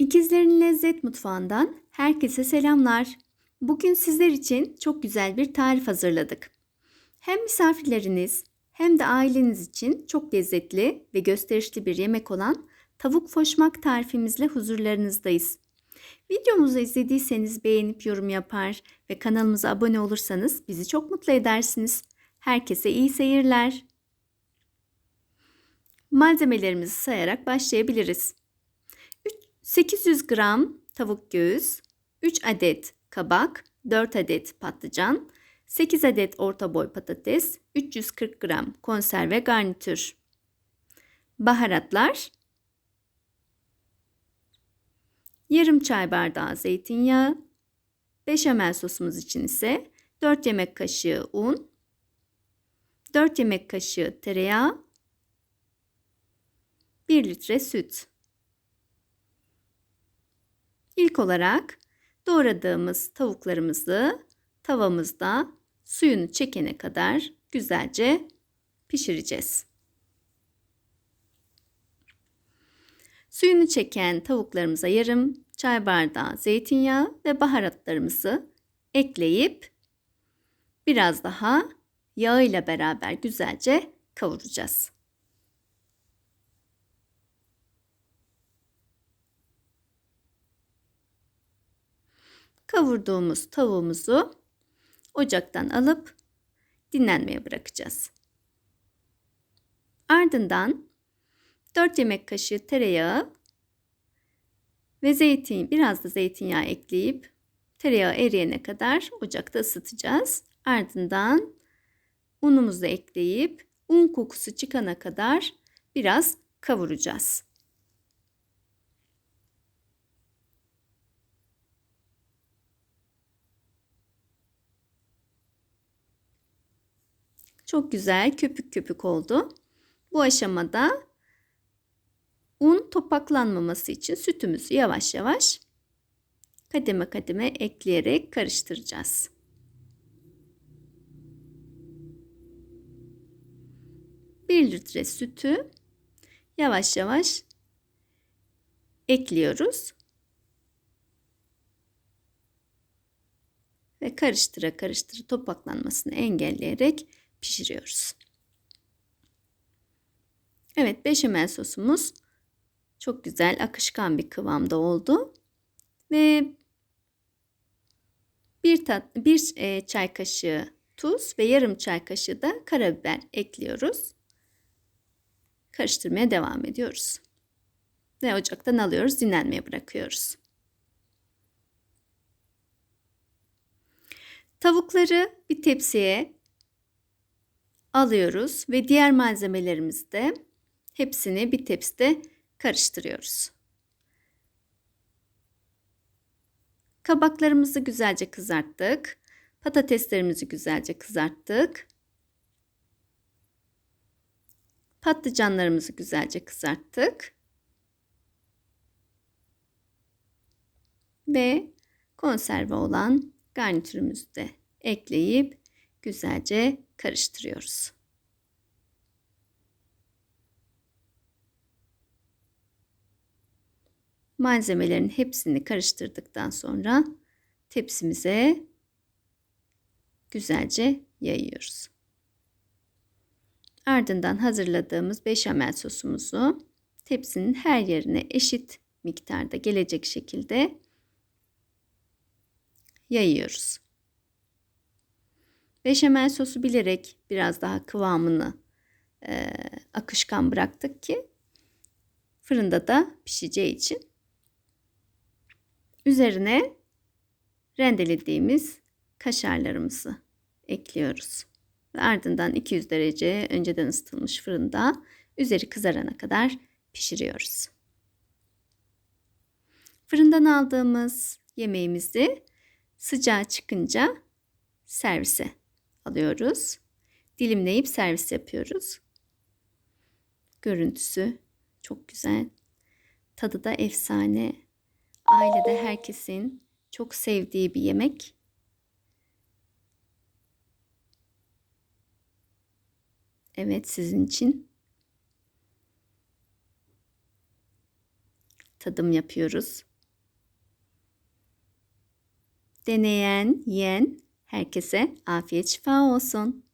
İkizlerin Lezzet Mutfağı'ndan herkese selamlar. Bugün sizler için çok güzel bir tarif hazırladık. Hem misafirleriniz hem de aileniz için çok lezzetli ve gösterişli bir yemek olan tavuk foşmak tarifimizle huzurlarınızdayız. Videomuzu izlediyseniz beğenip yorum yapar ve kanalımıza abone olursanız bizi çok mutlu edersiniz. Herkese iyi seyirler. Malzemelerimizi sayarak başlayabiliriz. 800 gram tavuk göğüs, 3 adet kabak, 4 adet patlıcan, 8 adet orta boy patates, 340 gram konserve garnitür. Baharatlar yarım çay bardağı zeytinyağı, beşamel sosumuz için ise 4 yemek kaşığı un, 4 yemek kaşığı tereyağı, 1 litre süt. İlk olarak doğradığımız tavuklarımızı tavamızda suyunu çekene kadar güzelce pişireceğiz. Suyunu çeken tavuklarımıza yarım çay bardağı zeytinyağı ve baharatlarımızı ekleyip biraz daha yağ ile beraber güzelce kavuracağız. Kavurduğumuz tavuğumuzu ocaktan alıp dinlenmeye bırakacağız. Ardından 4 yemek kaşığı tereyağı ve zeytin, biraz da zeytinyağı ekleyip tereyağı eriyene kadar ocakta ısıtacağız. Ardından unumuzu ekleyip un kokusu çıkana kadar biraz kavuracağız. Çok güzel köpük köpük oldu. Bu aşamada un topaklanmaması için sütümüzü yavaş yavaş kademe kademe ekleyerek karıştıracağız. Bir litre sütü yavaş yavaş ekliyoruz. Ve karıştıra karıştıra topaklanmasını engelleyerek pişiriyoruz. Evet beşamel sosumuz çok güzel akışkan bir kıvamda oldu. Ve bir, tat, bir e, çay kaşığı tuz ve yarım çay kaşığı da karabiber ekliyoruz. Karıştırmaya devam ediyoruz. Ve ocaktan alıyoruz, dinlenmeye bırakıyoruz. Tavukları bir tepsiye alıyoruz ve diğer malzemelerimizi de hepsini bir tepside karıştırıyoruz. Kabaklarımızı güzelce kızarttık. Patateslerimizi güzelce kızarttık. Patlıcanlarımızı güzelce kızarttık. Ve konserve olan garnitürümüzü de ekleyip güzelce karıştırıyoruz. Malzemelerin hepsini karıştırdıktan sonra tepsimize güzelce yayıyoruz. Ardından hazırladığımız beşamel sosumuzu tepsinin her yerine eşit miktarda gelecek şekilde yayıyoruz. Beşamel sosu bilerek biraz daha kıvamını e, akışkan bıraktık ki fırında da pişeceği için. Üzerine rendelediğimiz kaşarlarımızı ekliyoruz. Ve ardından 200 derece önceden ısıtılmış fırında üzeri kızarana kadar pişiriyoruz. Fırından aldığımız yemeğimizi sıcağı çıkınca servise alıyoruz. Dilimleyip servis yapıyoruz. Görüntüsü çok güzel. Tadı da efsane. Ailede herkesin çok sevdiği bir yemek. Evet sizin için tadım yapıyoruz. Deneyen, yiyen herkese afiyet şifa olsun.